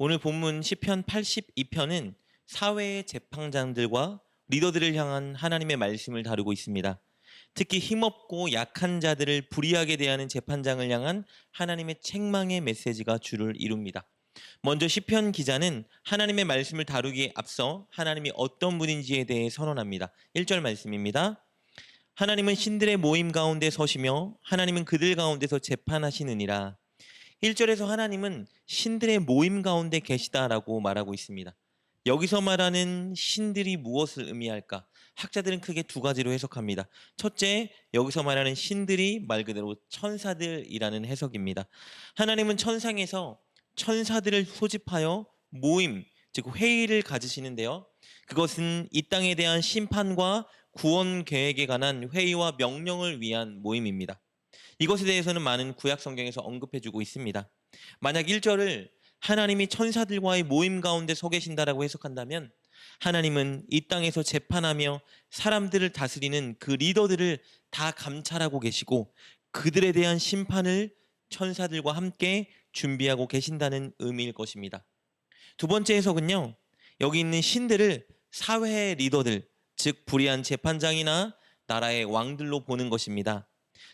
오늘 본문 시편 82편은 사회의 재판장들과 리더들을 향한 하나님의 말씀을 다루고 있습니다. 특히 힘없고 약한 자들을 불의하게 대하는 재판장을 향한 하나님의 책망의 메시지가 주를 이룹니다. 먼저 시편 기자는 하나님의 말씀을 다루기에 앞서 하나님이 어떤 분인지에 대해 선언합니다. 1절 말씀입니다. 하나님은 신들의 모임 가운데 서시며 하나님은 그들 가운데서 재판하시느니라. 1절에서 하나님은 신들의 모임 가운데 계시다라고 말하고 있습니다. 여기서 말하는 신들이 무엇을 의미할까? 학자들은 크게 두 가지로 해석합니다. 첫째, 여기서 말하는 신들이 말 그대로 천사들이라는 해석입니다. 하나님은 천상에서 천사들을 소집하여 모임, 즉 회의를 가지시는데요. 그것은 이 땅에 대한 심판과 구원 계획에 관한 회의와 명령을 위한 모임입니다. 이것에 대해서는 많은 구약 성경에서 언급해주고 있습니다. 만약 1절을 하나님이 천사들과의 모임 가운데 서 계신다라고 해석한다면 하나님은 이 땅에서 재판하며 사람들을 다스리는 그 리더들을 다 감찰하고 계시고 그들에 대한 심판을 천사들과 함께 준비하고 계신다는 의미일 것입니다. 두 번째 해석은요. 여기 있는 신들을 사회의 리더들, 즉 불의한 재판장이나 나라의 왕들로 보는 것입니다.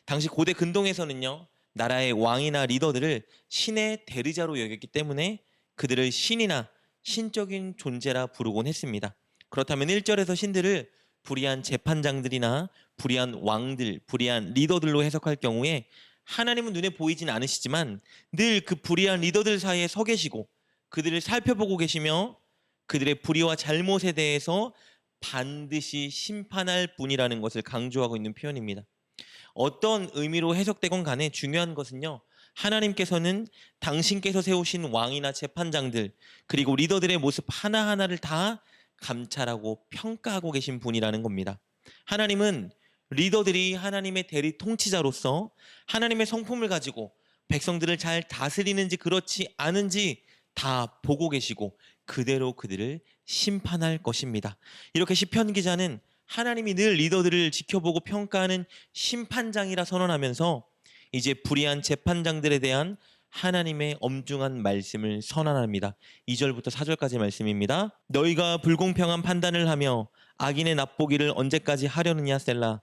당시 고대 근동에서는요. 나라의 왕이나 리더들을 신의 대리자로 여겼기 때문에 그들을 신이나 신적인 존재라 부르곤 했습니다. 그렇다면 1절에서 신들을 불의한 재판장들이나 불의한 왕들, 불의한 리더들로 해석할 경우에 하나님은 눈에 보이진 않으시지만 늘 그 불의한 리더들 사이에 서 계시고 그들을 살펴보고 계시며 그들의 불의와 잘못에 대해서 반드시 심판할 분이라는 것을 강조하고 있는 표현입니다. 어떤 의미로 해석되건 간에 중요한 것은요. 하나님께서는 당신께서 세우신 왕이나 재판장들 그리고 리더들의 모습 하나하나를 다 감찰하고 평가하고 계신 분이라는 겁니다. 하나님은 리더들이 하나님의 대리 통치자로서 하나님의 성품을 가지고 백성들을 잘 다스리는지 그렇지 않은지 다 보고 계시고 그대로 그들을 심판할 것입니다. 이렇게 시편 기자는 하나님이 늘 리더들을 지켜보고 평가하는 심판장이라 선언하면서 이제 불의한 재판장들에 대한 하나님의 엄중한 말씀을 선언합니다. 2절부터 4절까지 말씀입니다. 너희가 불공평한 판단을 하며 악인의 납보기를 언제까지 하려느냐 셀라.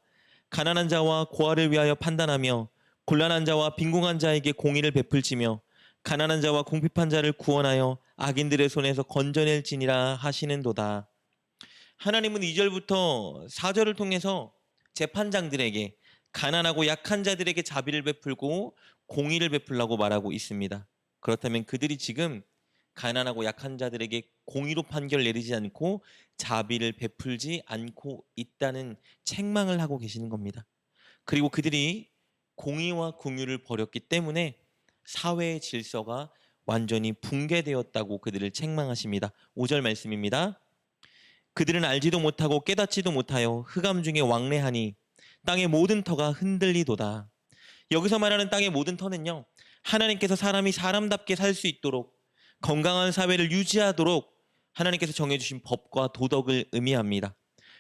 가난한 자와 고아를 위하여 판단하며 곤란한 자와 빈궁한 자에게 공의를 베풀지며 가난한 자와 궁핍한 자를 구원하여 악인들의 손에서 건져낼지니라 하시는도다. 하나님은 2절부터 4절을 통해서 재판장들에게 가난하고 약한 자들에게 자비를 베풀고 공의를 베풀라고 말하고 있습니다. 그렇다면 그들이 지금 가난하고 약한 자들에게 공의로 판결 내리지 않고 자비를 베풀지 않고 있다는 책망을 하고 계시는 겁니다. 그리고 그들이 공의와 궁유를 버렸기 때문에 사회의 질서가 완전히 붕괴되었다고 그들을 책망하십니다. 5절 말씀입니다. 그들은 알지도 못하고 깨닫지도 못하여 흑암 중에 왕래하니 땅의 모든 터가 흔들리도다. 여기서 말하는 땅의 모든 터는요. 하나님께서 사람이 사람답게 살 수 있도록 건강한 사회를 유지하도록 하나님께서 정해주신 법과 도덕을 의미합니다.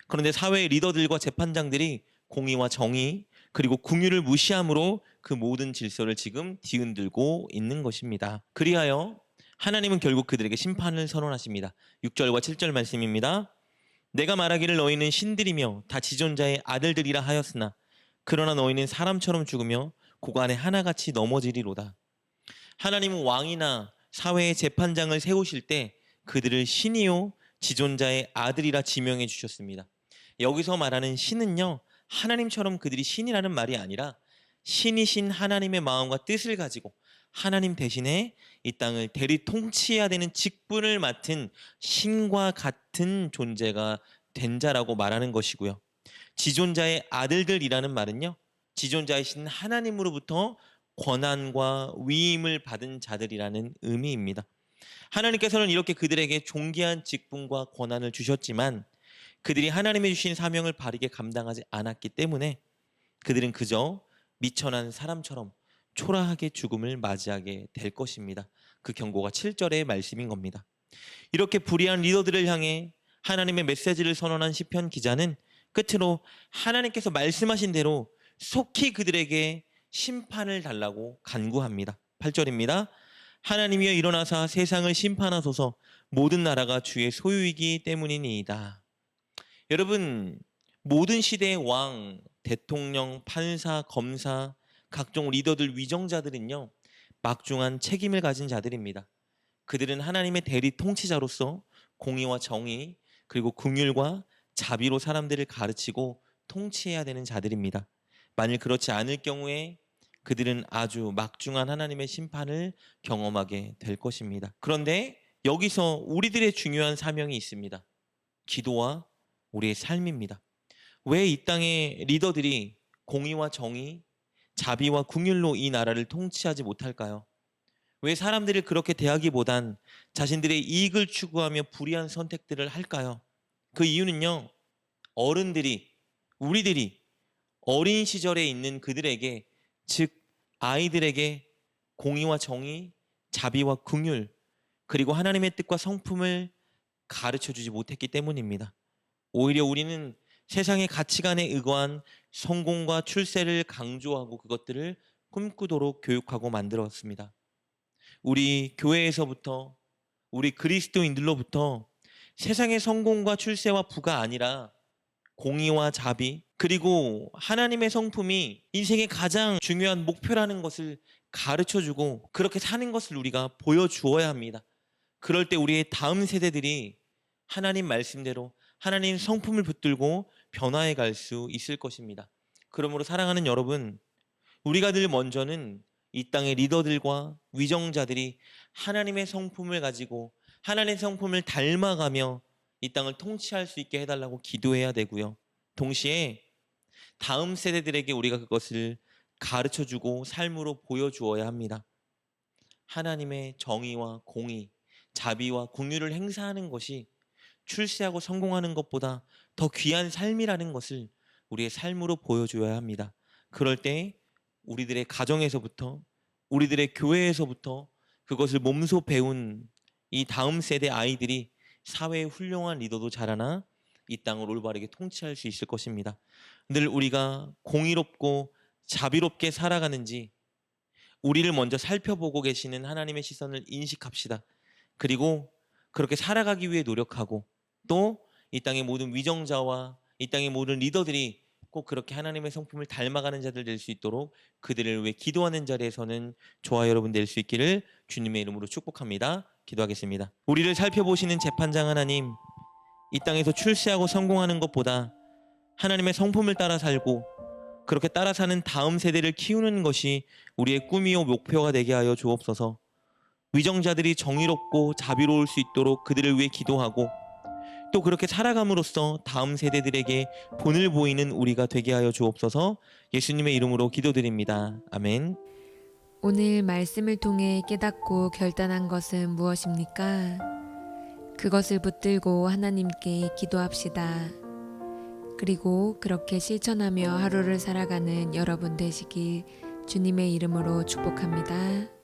그런데 사회의 리더들과 재판장들이 공의와 정의 그리고 궁유를 무시함으로 그 모든 질서를 지금 뒤흔들고 있는 것입니다. 그리하여 하나님은 결국 그들에게 심판을 선언하십니다. 6절과 7절 말씀입니다. 내가 말하기를 너희는 신들이며 다 지존자의 아들들이라 하였으나 그러나 너희는 사람처럼 죽으며 고관에 하나같이 넘어지리로다. 하나님은 왕이나 사회의 재판장을 세우실 때 그들을 신이요 지존자의 아들이라 지명해 주셨습니다. 여기서 말하는 신은요 하나님처럼 그들이 신이라는 말이 아니라 신이신 하나님의 마음과 뜻을 가지고 하나님 대신에 이 땅을 대리 통치해야 되는 직분을 맡은 신과 같은 존재가 된 자라고 말하는 것이고요. 지존자의 아들들이라는 말은요. 지존자이신 하나님으로부터 권한과 위임을 받은 자들이라는 의미입니다. 하나님께서는 이렇게 그들에게 존귀한 직분과 권한을 주셨지만 그들이 하나님의 주신 사명을 바르게 감당하지 않았기 때문에 그들은 그저 미천한 사람처럼 초라하게 죽음을 맞이하게 될 것입니다. 그 경고가 7절의 말씀인 겁니다. 이렇게 불의한 리더들을 향해 하나님의 메시지를 선언한 시편 기자는 끝으로 하나님께서 말씀하신 대로 속히 그들에게 심판을 달라고 간구합니다. 8절입니다. 하나님이여 일어나사 세상을 심판하소서 모든 나라가 주의 소유이기 때문이니이다. 여러분 모든 시대의 왕, 대통령, 판사, 검사, 각종 리더들, 위정자들은요 막중한 책임을 가진 자들입니다. 그들은 하나님의 대리 통치자로서 공의와 정의 그리고 긍휼과 자비로 사람들을 가르치고 통치해야 되는 자들입니다. 만일 그렇지 않을 경우에 그들은 아주 막중한 하나님의 심판을 경험하게 될 것입니다. 그런데 여기서 우리들의 중요한 사명이 있습니다. 기도와 우리의 삶입니다. 왜 이 땅의 리더들이 공의와 정의, 자비와 궁율로 이 나라를 통치하지 못할까요? 왜 사람들을 그렇게 대하기보단 자신들의 이익을 추구하며 불의한 선택들을 할까요? 그 이유는요. 어른들이 우리들이 어린 시절에 있는 그들에게 즉 아이들에게 공의와 정의, 자비와 긍휼 그리고 하나님의 뜻과 성품을 가르쳐 주지 못했기 때문입니다. 오히려 우리는 세상의 가치관에 의거한 성공과 출세를 강조하고 그것들을 꿈꾸도록 교육하고 만들었습니다. 우리 교회에서부터 우리 그리스도인들로부터 세상의 성공과 출세와 부가 아니라 공의와 자비 그리고 하나님의 성품이 인생의 가장 중요한 목표라는 것을 가르쳐 주고 그렇게 사는 것을 우리가 보여주어야 합니다. 그럴 때 우리의 다음 세대들이 하나님 말씀대로 하나님 성품을 붙들고 변화해 갈 수 있을 것입니다. 그러므로 사랑하는 여러분, 우리가 늘 먼저는 이 땅의 리더들과 위정자들이 하나님의 성품을 가지고 하나님의 성품을 닮아가며 이 땅을 통치할 수 있게 해달라고 기도해야 되고요. 동시에 다음 세대들에게 우리가 그것을 가르쳐 주고 삶으로 보여주어야 합니다. 하나님의 정의와 공의, 자비와 공유를 행사하는 것이 출세하고 성공하는 것보다 더 귀한 삶이라는 것을 우리의 삶으로 보여줘야 합니다. 그럴 때 우리들의 가정에서부터 우리들의 교회에서부터 그것을 몸소 배운 이 다음 세대 아이들이 사회의 훌륭한 리더도 자라나 이 땅을 올바르게 통치할 수 있을 것입니다. 늘 우리가 공의롭고 자비롭게 살아가는지 우리를 먼저 살펴보고 계시는 하나님의 시선을 인식합시다. 그리고 그렇게 살아가기 위해 노력하고 또 이 땅의 모든 위정자와 이 땅의 모든 리더들이 꼭 그렇게 하나님의 성품을 닮아가는 자들 될 수 있도록 그들을 위해 기도하는 자리에서는 저와 여러분 될 수 있기를 주님의 이름으로 축복합니다. 기도하겠습니다. 우리를 살펴보시는 재판장 하나님, 이 땅에서 출세하고 성공하는 것보다 하나님의 성품을 따라 살고 그렇게 따라 사는 다음 세대를 키우는 것이 우리의 꿈이요 목표가 되게 하여 주옵소서. 위정자들이 정의롭고 자비로울 수 있도록 그들을 위해 기도하고 또 그렇게 살아감으로써 다음 세대들에게 본을 보이는 우리가 되게 하여 주옵소서 예수님의 이름으로 기도드립니다. 아멘. 오늘 말씀을 통해 깨닫고 결단한 것은 무엇입니까? 그것을 붙들고 하나님께 기도합시다. 그리고 그렇게 실천하며 하루를 살아가는 여러분 되시길 주님의 이름으로 축복합니다.